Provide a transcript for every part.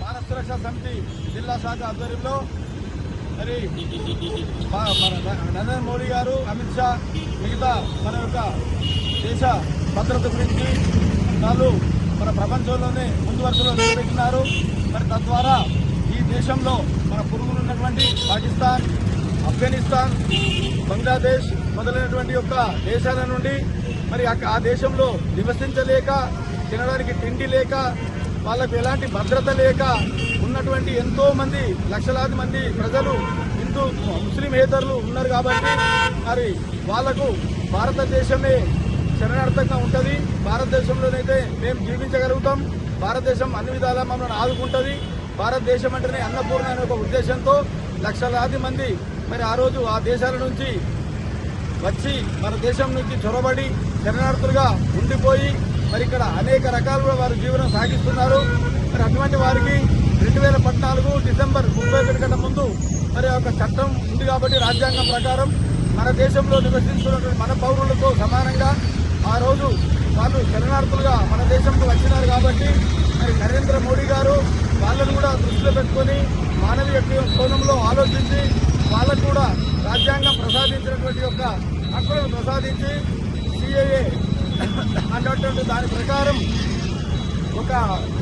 భారత సురక్షా సమితి జిల్లా శాఖ ఆధ్వర్యంలో నరేంద్ర మోడీ గారు అమిత్ షా మిగతా మన యొక్క దేశ భద్రత గురించి వాళ్ళు మన ప్రపంచంలోనే ముందు వరుసలో నిలబెట్టినారు. మరి తద్వారా ఈ దేశంలో మన పురుగులు ఉన్నటువంటి పాకిస్తాన్ ఆఫ్ఘనిస్తాన్ బంగ్లాదేశ్ మొదలైనటువంటి యొక్క దేశాల నుండి మరి అక్క- ఆ దేశంలో నివసించలేక తినడానికి తిండి లేక వాళ్ళకు ఎలాంటి భద్రత లేక ఉన్నటువంటి ఎంతో మంది లక్షలాది మంది ప్రజలు హిందూ ముస్లింహేతరులు ఉన్నారు కాబట్టి మరి వాళ్ళకు భారతదేశమే శరణార్థంగా ఉంటుంది. భారతదేశంలోనైతే మేము జీవించగలుగుతాం. భారతదేశం అన్ని విధాలా మమ్మల్ని ఆదుకుంటుంది. భారతదేశం అంటేనే అన్నపూర్ణ అనే ఒక ఉద్దేశంతో లక్షలాది మంది మరి ఆ రోజు ఆ దేశాల నుంచి వచ్చి మన దేశం నుంచి చొరబడి శరణార్థులుగా ఉండిపోయి మరి ఇక్కడ అనేక రకాలుగా వారు జీవనం సాగిస్తున్నారు. మరి అటువంటి వారికి రెండు వేల పద్నాలుగు డిసెంబర్ ముప్పై ఒకటి కన్నా ముందు మరి ఒక చట్టం ఉంది కాబట్టి రాజ్యాంగం ప్రకారం మన దేశంలో నివసిస్తున్నటువంటి మన పౌరులతో సమానంగా ఆ రోజు వాళ్ళు శరణార్థులుగా మన దేశంకు వచ్చినారు కాబట్టి మరి నరేంద్ర మోడీ గారు వాళ్ళను కూడా దృష్టిలో పెట్టుకొని మానవీయ కోణంలో ఆలోచించి వాళ్ళకు కూడా రాజ్యాంగం ప్రసాదించినటువంటి యొక్క హక్కులను ప్రసాదించి సిఏఏ అన్నటువంటి దాని ప్రకారం ఒక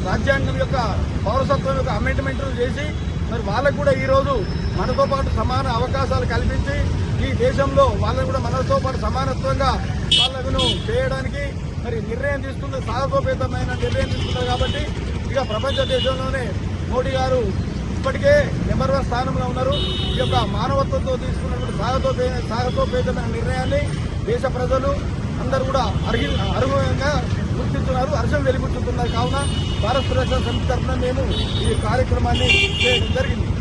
రాజ్యాంగం యొక్క పౌరసత్వం యొక్క అమెండ్మెంట్లు చేసి మరి వాళ్ళకు కూడా ఈరోజు మనతో పాటు సమాన అవకాశాలు కల్పించి ఈ దేశంలో వాళ్ళని కూడా మనతో పాటు సమానత్వంగా వాళ్ళను చేయడానికి మరి నిర్ణయం తీసుకుంది సాహసోపేతమైన నిర్ణయం తీసుకున్నారు కాబట్టి ఇక ప్రపంచ దేశంలోనే మోడీ గారు ఇప్పటికే నెంబర్ వన్ స్థానంలో ఉన్నారు. ఈ యొక్క మానవత్వంతో తీసుకున్నటువంటి సాహసోపే సాహసోపేతమైన నిర్ణయాన్ని దేశ ప్రజలు అందరూ కూడా అర్హి అర్హంగా గుర్తిస్తున్నారు హర్షం వెలిబుచ్చుతున్నారు. కావున భారత ప్రజా సమితి తరఫున మేము ఈ కార్యక్రమాన్ని చేయడం జరిగింది.